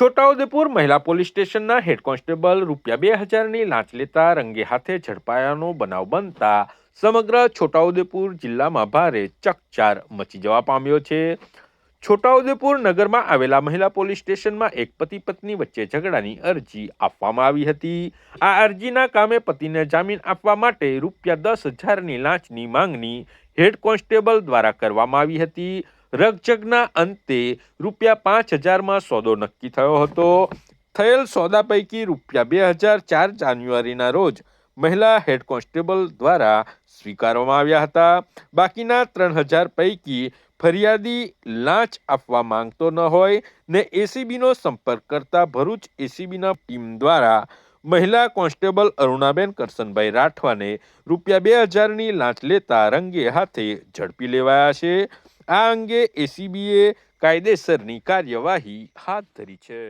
છોટાઉદેપુર મહિલા પોલીસ સ્ટેશનના head constable રૂપિયા બે હજારની લાંચ લેતા રંગે હાથે ઝડપાયાનો બનાવ બનતા સમગ્ર છોટાઉદેપુર જિલ્લામાં ભારે ચકચાર મચી જવા પામ્યો છે. છોટાઉદેપુર નગરમાં આવેલા મહિલા પોલીસ સ્ટેશનમાં એક પતિ પત્ની વચ્ચે ઝઘડાની અરજી આપવામાં આવી હતી. આ અરજીના કામે પતિને જામીન આપવા માટે રૂપિયા દસ હજારની લાંચની માંગણી હેડ કોન્સ્ટેબલ દ્વારા કરવામાં આવી હતી. રકઝકના અંતે રૂપિયા પાંચ હજારમાં સોદો નક્કી થયો હતો. થયેલ સોદા પૈકી રૂપિયા બે હજાર ચાર જાન્યુઆરીના રોજ મહિલા હેડ કોન્સ્ટેબલ દ્વારા સ્વીકારવામાં આવ્યા હતા. બાકીના ત્રણ હજાર પૈકી ફરિયાદી લાંચ આપવા માંગતો ન હોય ને એસીબીનો સંપર્ક કરતા ભરૂચ એસીબીના ટીમ દ્વારા મહિલા કોન્સ્ટેબલ અરુણાબેન કરશનભાઈ રાઠવાને રૂપિયા બે હજારની લાંચ લેતા રંગે હાથે ઝડપી લેવાયા છે. આ અંગે એસીબીએ કાયદેસરની કાર્યવાહી હાથ ધરી છે.